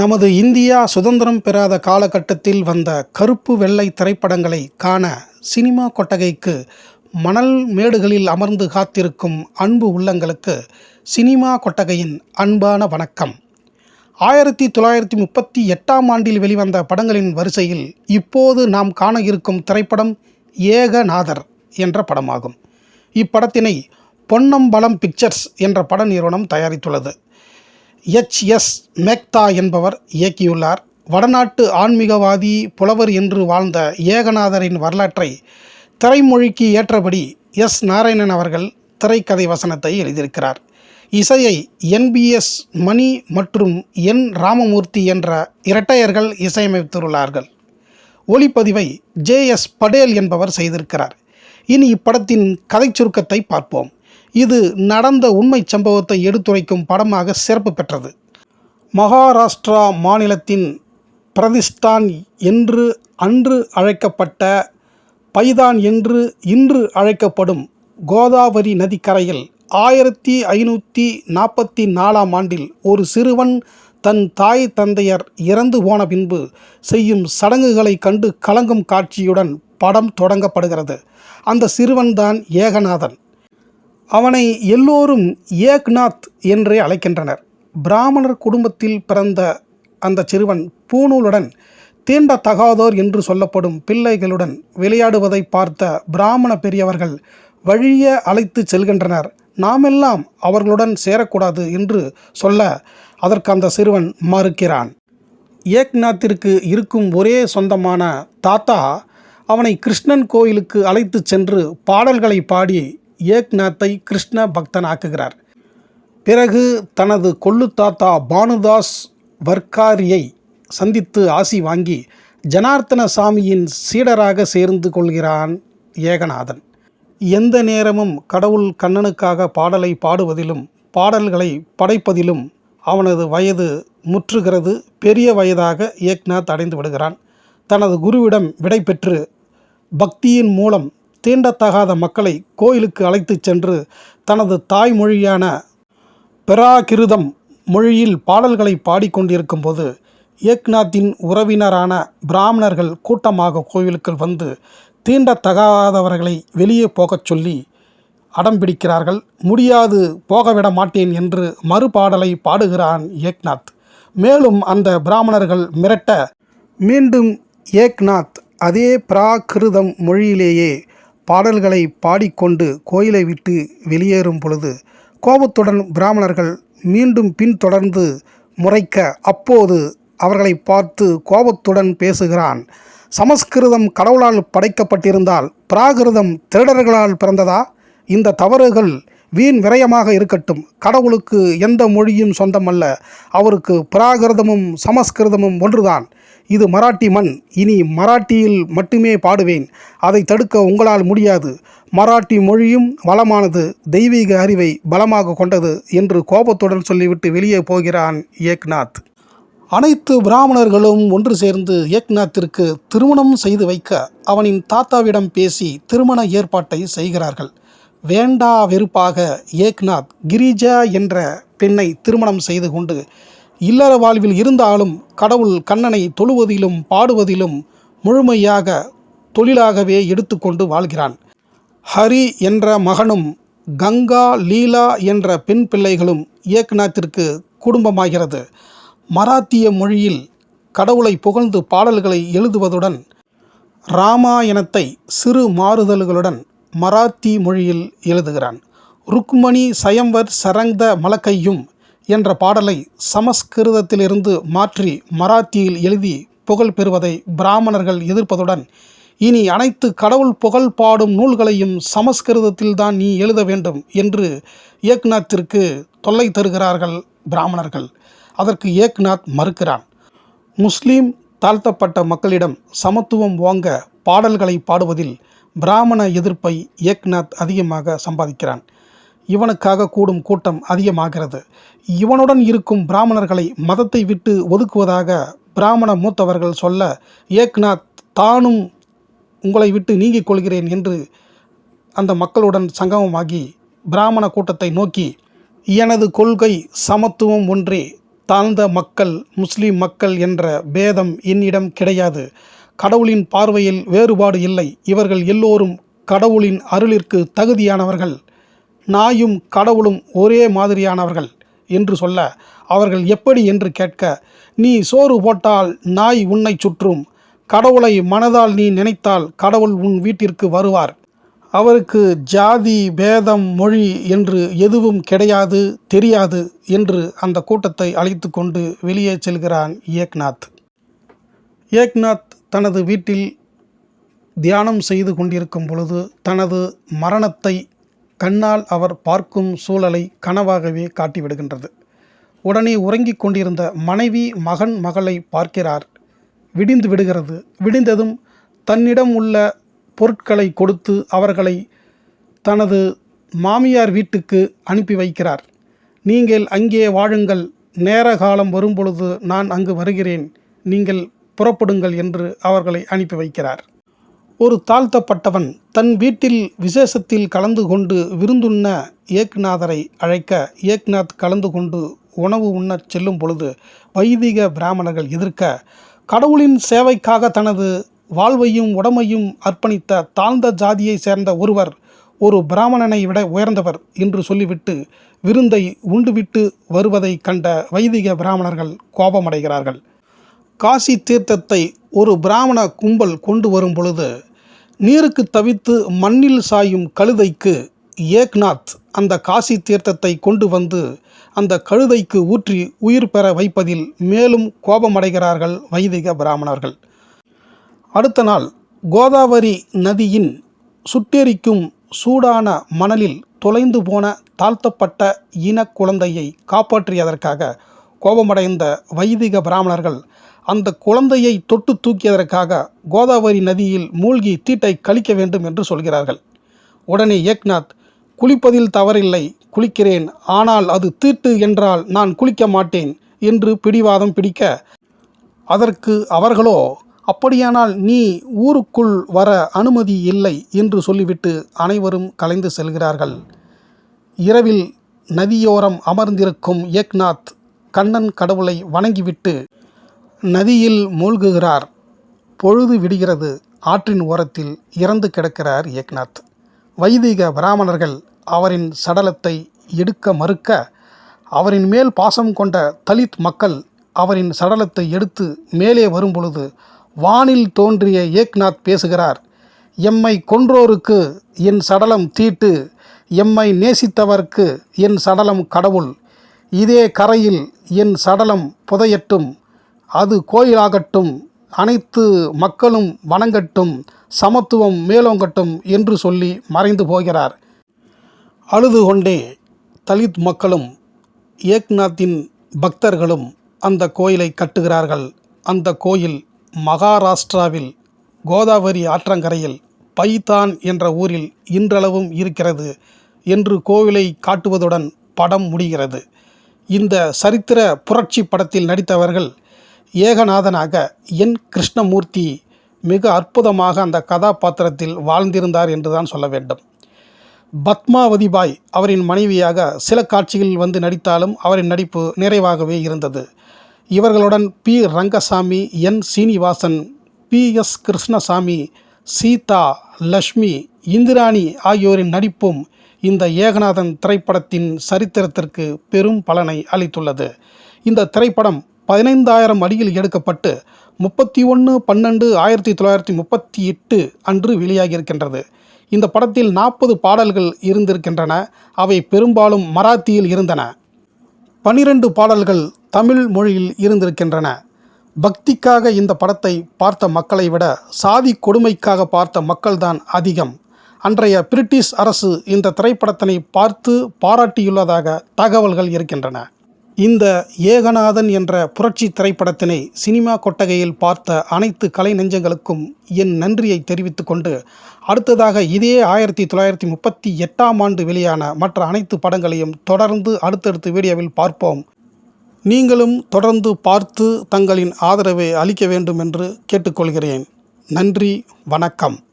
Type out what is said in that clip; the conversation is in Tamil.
நமது இந்தியா சுதந்திரம் பெறாத காலகட்டத்தில் வந்த கருப்பு வெள்ளை திரைப்படங்களை காண சினிமா கொட்டகைக்கு மணல் மேடுகளில் அமர்ந்து காத்திருக்கும் அன்பு உள்ளங்களுக்கு சினிமா கொட்டகையின் அன்பான வணக்கம். ஆயிரத்தி தொள்ளாயிரத்தி முப்பத்தி எட்டாம் ஆண்டில் வெளிவந்த படங்களின் வரிசையில் இப்போது நாம் காண இருக்கும் திரைப்படம் ஏகநாதர் என்ற படமாகும். இப்படத்தினை பொன்னம்பலம் பிக்சர்ஸ் என்ற பட நிறுவனம் தயாரித்துள்ளது. எச் எஸ் மேக்தா என்பவர் இயக்கியுள்ளார். வடநாட்டு ஆன்மீகவாதி, புலவர் என்று வாழ்ந்த ஏகநாதரின் வரலாற்றை திரைமொழிக்கு ஏற்றபடி எஸ். நாராயணன் அவர்கள் திரைக்கதை வசனத்தை எழுதியிருக்கிறார். இசையை என். பி. எஸ். மணி மற்றும் என். ராமமூர்த்தி என்ற இரட்டையர்கள் இசையமைத்துள்ளார்கள். ஒளிப்பதிவை ஜே. எஸ். படேல் என்பவர் செய்திருக்கிறார். இனி இப்படத்தின் கதைச் சுருக்கத்தை பார்ப்போம். இது நடந்த உண்மைச் சம்பவத்தை எடுத்துரைக்கும் படமாக சிறப்பு பெற்றது. மகாராஷ்டிரா மாநிலத்தின் பிரதிஷ்டான் என்று அன்று அழைக்கப்பட்ட பைதான் என்று இன்று அழைக்கப்படும் கோதாவரி நதிக்கரையில் ஆயிரத்தி ஐநூற்றி நாற்பத்தி நாலாம் ஆண்டில் ஒரு சிறுவன் தன் தாய் தந்தையர் இறந்து போன பின்பு செய்யும் சடங்குகளைக் கண்டு கலங்கும் காட்சியுடன் படம் தொடங்கப்படுகிறது. அந்த சிறுவன்தான் ஏகநாதன். அவனை எல்லோரும் ஏக்நாத் என்றே அழைக்கின்றனர். பிராமணர் குடும்பத்தில் பிறந்த அந்த சிறுவன் பூணூலுடன் தீண்டத்தகாதோர் என்று சொல்லப்படும் பிள்ளைகளுடன் விளையாடுவதைப் பார்த்த பிராமண பெரியவர்கள் வழியே அழைத்து செல்கின்றனர். நாமெல்லாம் அவர்களுடன் சேரக்கூடாது என்று சொல்ல அதற்கு அந்த சிறுவன் மறுக்கிறான். ஏக்நாத்திற்கு இருக்கும் ஒரே சொந்தமான தாத்தா அவனை கிருஷ்ணன் கோயிலுக்கு அழைத்துச் சென்று பாடல்களை பாடி ஏக்நாத்தை கிருஷ்ண பக்தனாக்குகிறார். பிறகு தனது கொள்ளுத்தாத்தா பானுதாஸ் வர்க்காரியை சந்தித்து ஆசி வாங்கி ஜனார்த்தன சாமியின் சீடராக சேர்ந்து கொள்கிறான் ஏகநாதன். எந்த நேரமும் கடவுள் கண்ணனுக்காக பாடலை பாடுவதிலும் பாடல்களை படைப்பதிலும் அவனது வயது முற்றுகிறது. பெரிய வயதாக ஏக்நாத் அடைந்து விடுகிறான். தனது குருவிடம் விடை பெற்று பக்தியின் மூலம் தீண்டத்தகாத மக்களை கோயிலுக்கு அழைத்துச் சென்று தனது தாய்மொழியான பிராகிருதம் மொழியில் பாடல்களை பாடிக்கொண்டிருக்கும் போது ஏக்நாத்தின் உறவினரான பிராமணர்கள் கூட்டமாக கோவிலுக்குள் வந்து தீண்டத்தகாதவர்களை வெளியே போகச் சொல்லி அடம்பிடிக்கிறார்கள் முடியாது போகவிட மாட்டேன் என்று மறுபாடலை பாடுகிறான் ஏக்நாத். மேலும் அந்த பிராமணர்கள் மிரட்ட மீண்டும் ஏக்நாத் அதே பிராகிருதம் மொழியிலேயே பாடல்களை பாடிக்கொண்டு கோயிலை விட்டு வெளியேறும் பொழுது கோபத்துடன் பிராமணர்கள் மீண்டும் பின்தொடர்ந்து முறைக்க அப்போது அவர்களை பார்த்து கோபத்துடன் பேசுகிறான். சமஸ்கிருதம் கடவுளால் படைக்கப்பட்டிருந்தால் பிராகிருதம் திருடர்களால் பிறந்ததா? இந்த தவறுகள் வீண் விரயமாக இருக்கட்டும். கடவுளுக்கு எந்த மொழியும் சொந்தமல்ல. அவருக்கு பிராகிருதமும் சமஸ்கிருதமும் ஒன்றுதான். இது மராட்டி மண். இனி மராட்டியில் மட்டுமே பாடுவேன். அதை தடுக்க உங்களால் முடியாது. மராட்டி மொழியும் வளமானது. தெய்வீக அறிவை பலமாக கொண்டது என்று கோபத்துடன் சொல்லிவிட்டு வெளியே போகிறான் ஏக்நாத். அனைத்து பிராமணர்களும் ஒன்று சேர்ந்து ஏக்நாத்திற்கு திருமணம் செய்து வைக்க அவனின் தாத்தாவிடம் பேசி திருமண ஏற்பாட்டை செய்கிறார்கள். வேண்டா வெறுப்பாக ஏக்நாத் கிரிஜா என்ற பெண்ணை திருமணம் செய்து கொண்டு இல்லற வாழ்வில் இருந்தாலும் கடவுள் கண்ணனை தொழுவதிலும் பாடுவதிலும் முழுமையாக தொழிலாகவே எடுத்துக்கொண்டு வாழ்கிறான். ஹரி என்ற மகனும் கங்கா லீலா என்ற பெண் பிள்ளைகளும் இயக்குநாத்திற்கு குடும்பமாகிறது. மராத்திய மொழியில் கடவுளை புகழ்ந்து பாடல்களை எழுதுவதுடன் ராமாயணத்தை சிறு மாறுதல்களுடன் மராத்தி மொழியில் எழுதுகிறான். ருக்மணி சயம்வர் சரங்த மலக்கையும் என்ற பாடலை சமஸ்கிருதத்திலிருந்து மாற்றி மராத்தியில் எழுதி புகழ் பெறுவதை பிராமணர்கள் எதிர்ப்பதுடன் இனி அனைத்து கடவுள் புகழ் பாடும் நூல்களையும் சமஸ்கிருதத்தில்தான் நீ எழுத வேண்டும் என்று ஏக்நாத்திற்கு தொல்லை தருகிறார்கள் பிராமணர்கள். அதற்கு ஏக்நாத் மறுக்கிறான். முஸ்லீம் தாழ்த்தப்பட்ட மக்களிடம் சமத்துவம் ஓங்க பாடல்களை பாடுவதில் பிராமண எதிர்ப்பை ஏக்நாத் அதிகமாக சம்பாதிக்கிறான். இவனுக்காக கூடும் கூட்டம் அதிகமாகிறது. இவனுடன் இருக்கும் பிராமணர்களை மதத்தை விட்டு ஒதுக்குவதாக பிராமண மூத்தவர்கள் சொல்ல ஏக்நாத் தானும் உங்களை விட்டு நீங்கிக் கொள்கிறேன் என்று அந்த மக்களுடன் சங்கமமாகி பிராமண கூட்டத்தை நோக்கி எனது கொள்கை சமத்துவம் ஒன்றே தாழ்ந்த மக்கள் முஸ்லீம் மக்கள் என்ற பேதம் என்னிடம் கிடையாது. கடவுளின் பார்வையில் வேறுபாடு இல்லை. இவர்கள் எல்லோரும் கடவுளின் அருளிற்கு தகுதியானவர்கள். நாயும் கடவுளும் ஒரே மாதிரியானவர்கள் என்று சொல்ல அவர்கள் எப்படி என்று கேட்க நீ சோறு போட்டால் நாய் உன்னை சுற்றும். கடவுளை மனதால் நீ நினைத்தால் கடவுள் உன் வீட்டிற்கு வருவார். அவருக்கு ஜாதி பேதம் மொழி என்று எதுவும் கிடையாது தெரியாது என்று அந்த கூட்டத்தை அழைத்து கொண்டு வெளியே செல்கிறான் ஏக்நாத். ஏக்நாத் தனது வீட்டில் தியானம் செய்து கொண்டிருக்கும் பொழுது தனது மரணத்தை கண்ணால் அவர் பார்க்கும் சூழலை கனவாகவே காட்டிவிடுகின்றது. உடனே உறங்கிக் கொண்டிருந்த மனைவி மகன் மகளை பார்க்கிறார். விடிந்து விடுகிறது. விடிந்ததும் தன்னிடம் உள்ள பொருட்களை கொடுத்து அவர்களை தனது மாமியார் வீட்டுக்கு அனுப்பி வைக்கிறார். நீங்கள் அங்கே வாழுங்கள். நேர காலம் வரும்பொழுது நான் அங்கு வருகிறேன். நீங்கள் புறப்படுங்கள் என்று அவர்களை அனுப்பி வைக்கிறார். ஒரு தாழ்த்தப்பட்டவன் தன் வீட்டில் விசேஷத்தில் கலந்து கொண்டு விருந்துண்ண ஏக்நாதரை அழைக்க ஏக்நாத் கலந்து கொண்டு உணவு உண்ணச் செல்லும் பொழுது வைதிக பிராமணர்கள் எதிர்க்க கடவுளின் சேவைக்காக தனது வாழ்வையும் உடமையும் அர்ப்பணித்த தாழ்ந்த ஜாதியை சேர்ந்த ஒருவர் ஒரு பிராமணனை விட உயர்ந்தவர் என்று சொல்லிவிட்டு விருந்தை உண்டுவிட்டு வருவதை கண்ட வைதிக பிராமணர்கள் கோபமடைகிறார்கள். காசி தீர்த்தத்தை ஒரு பிராமண கும்பல் கொண்டு வரும் பொழுது நீருக்கு தவித்து மண்ணில் சாயும் கழுதைக்கு ஏக்நாத் அந்த காசி தீர்த்தத்தை கொண்டு வந்து அந்த கழுதைக்கு ஊற்றி உயிர் பெற வைப்பதில் மேலும் கோபமடைகிறார்கள் வைதிக பிராமணர்கள். அடுத்த நாள் கோதாவரி நதியின் சுட்டெரிக்கும் சூடான மணலில் தொலைந்து போன தாழ்த்தப்பட்ட இன குழந்தையை காப்பாற்றியதற்காக கோபமடைந்த வைதிக பிராமணர்கள் அந்த குழந்தையை தொட்டு தூக்கியதற்காக கோதாவரி நதியில் மூழ்கி தீட்டை கழிக்க வேண்டும் என்று சொல்கிறார்கள். உடனே ஏக்நாத் குளிப்பதில் தவறில்லை குளிக்கிறேன் ஆனால் அது தீட்டு என்றால் நான் குளிக்க மாட்டேன் என்று பிடிவாதம் பிடிக்க அதற்கு அவர்களோ அப்படியானால் நீ ஊருக்குள் வர அனுமதி இல்லை என்று சொல்லிவிட்டு அனைவரும் கலைந்து செல்கிறார்கள். இரவில் நதியோரம் அமர்ந்திருக்கும் ஏக்நாத் கண்ணன் கடவுளை வணங்கிவிட்டு நதியில் மூழ்குகிறார். பொழுது விடுகிறது. ஆற்றின் ஓரத்தில் இறந்து கிடக்கிறார் ஏக்நாத். வைதிக பிராமணர்கள் அவரின் சடலத்தை எடுக்க மறுக்க அவரின் மேல் பாசம் கொண்ட தலித் மக்கள் அவரின் சடலத்தை எடுத்து மேலே வரும்பொழுது வானில் தோன்றிய ஏக்நாத் பேசுகிறார் எம்மை கொன்றோருக்கு என் சடலம் தீட்டு எம்மை நேசித்தவர்க்கு என் சடலம் கடவுள். இதே கரையில் என் சடலம் புதையட்டும். அது கோயிலாகட்டும் அனைத்து மக்களும் வணங்கட்டும் சமத்துவம் மேலோங்கட்டும் என்று சொல்லி மறைந்து போகிறார். அழுது கொண்டே தலித் மக்களும் ஏக்நாத்தின் பக்தர்களும் அந்த கோயிலை கட்டுகிறார்கள். அந்த கோயில் மகாராஷ்டிராவில் கோதாவரி ஆற்றங்கரையில் பைதான் என்ற ஊரில் இன்றளவும் இருக்கிறது என்று கோவிலை காட்டுவதுடன் படம் முடிகிறது. இந்த சரித்திர புரட்சி படத்தில் நடித்தவர்கள் ஏகநாதனாக என் கிருஷ்ணமூர்த்தி மிக அற்புதமாக அந்த கதாபாத்திரத்தில் வாழ்ந்திருந்தார் என்றுதான் சொல்ல வேண்டும். பத்மாவதி பாய் அவரின் மனைவியாக சில காட்சிகளில் வந்து நடித்தாலும் அவரின் நடிப்பு நிறைவாகவே இருந்தது. இவர்களுடன் P. Rangasamy N. Srinivasan P. S. Krishnasamy Seetha Lakshmi Indrani ஆகியோரின் நடிப்பும் இந்த ஏகநாதன் திரைப்படத்தின் சரித்திரத்திற்கு பெரும் பலனை அளித்துள்ளது. இந்த திரைப்படம் பதினைந்தாயிரம் அடியில் எடுக்கப்பட்டு முப்பத்தி ஒன்று பன்னெண்டு ஆயிரத்தி தொள்ளாயிரத்தி முப்பத்தி எட்டு அன்று வெளியாகியிருக்கின்றது. இந்த படத்தில் நாற்பது பாடல்கள் இருந்திருக்கின்றன. அவை பெரும்பாலும் மராத்தியில் இருந்தன. பனிரெண்டு பாடல்கள் தமிழ் மொழியில் இருந்திருக்கின்றன. பக்திக்காக இந்த படத்தை பார்த்த மக்களை விட சாதி கொடுமைக்காக பார்த்த மக்கள்தான் அதிகம். அன்றைய பிரிட்டிஷ் அரசு இந்த திரைப்படத்தினை பார்த்து பாராட்டியுள்ளதாக தகவல்கள் இருக்கின்றன. இந்த ஏகநாதன் என்ற புரட்சி திரைப்படத்தினை சினிமா கொட்டகையில் பார்த்த அனைத்து கலை நெஞ்சங்களுக்கும் என் நன்றியை தெரிவித்து கொண்டு அடுத்ததாக இதே ஆயிரத்தி தொள்ளாயிரத்தி முப்பத்தி எட்டாம் ஆண்டு வெளியான மற்ற அனைத்து படங்களையும் தொடர்ந்து அடுத்தடுத்து வீடியோவில் பார்ப்போம். நீங்களும் தொடர்ந்து பார்த்து தங்களின் ஆதரவை அளிக்க வேண்டும் என்று கேட்டுக்கொள்கிறேன். நன்றி வணக்கம்.